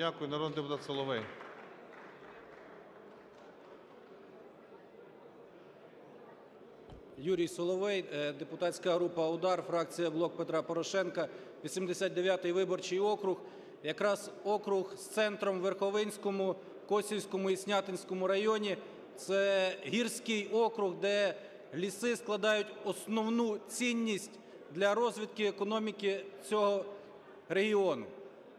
Дякую. Народний депутат Соловей. Юрій Соловей, е, депутатська група "УДАР", фракція "Блок Петра Порошенка", 89 виборчий округ. Якраз округ з центром в Верховинському, Косівському і Снятинському районі. Це гірський округ, де ліси складають основну цінність для розвитку економіки цього регіону.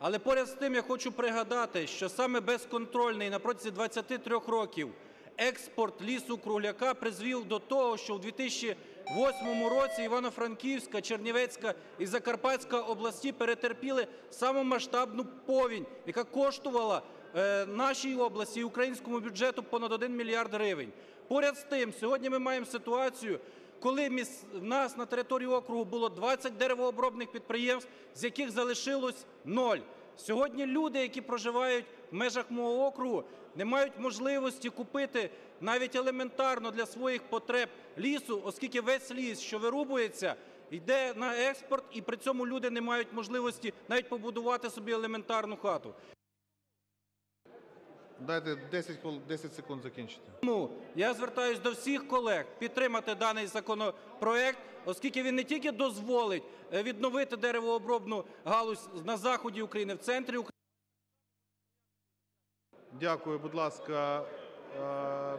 Але поряд з тим я хочу пригадати, що саме безконтрольний на протязі 23 років експорт лісу-кругляка призвів до того, що в 2008 році Івано-Франківська, Чернівецька і Закарпатська області перетерпіли саму масштабну повінь, яка коштувала е, нашій області і українському бюджету понад 1 мільярд гривень. Поряд з тим, сьогодні ми маємо ситуацію, коли в нас на території округу було 20 деревообробних підприємств, з яких залишилось ноль. Сьогодні люди, які проживають в межах мого округу, не мають можливості купити навіть елементарно для своїх потреб лісу, оскільки весь ліс, що вирубується, йде на експорт, і при цьому люди не мають можливості навіть побудувати собі елементарну хату. Дайте 10 хвил- 10 секунд закінчити. Тому я звертаюсь до всіх колег підтримати даний законопроект, оскільки він не тільки дозволить е, відновити деревообробну галузь на заході України, в центрі України. Дякую. Будь ласка, е,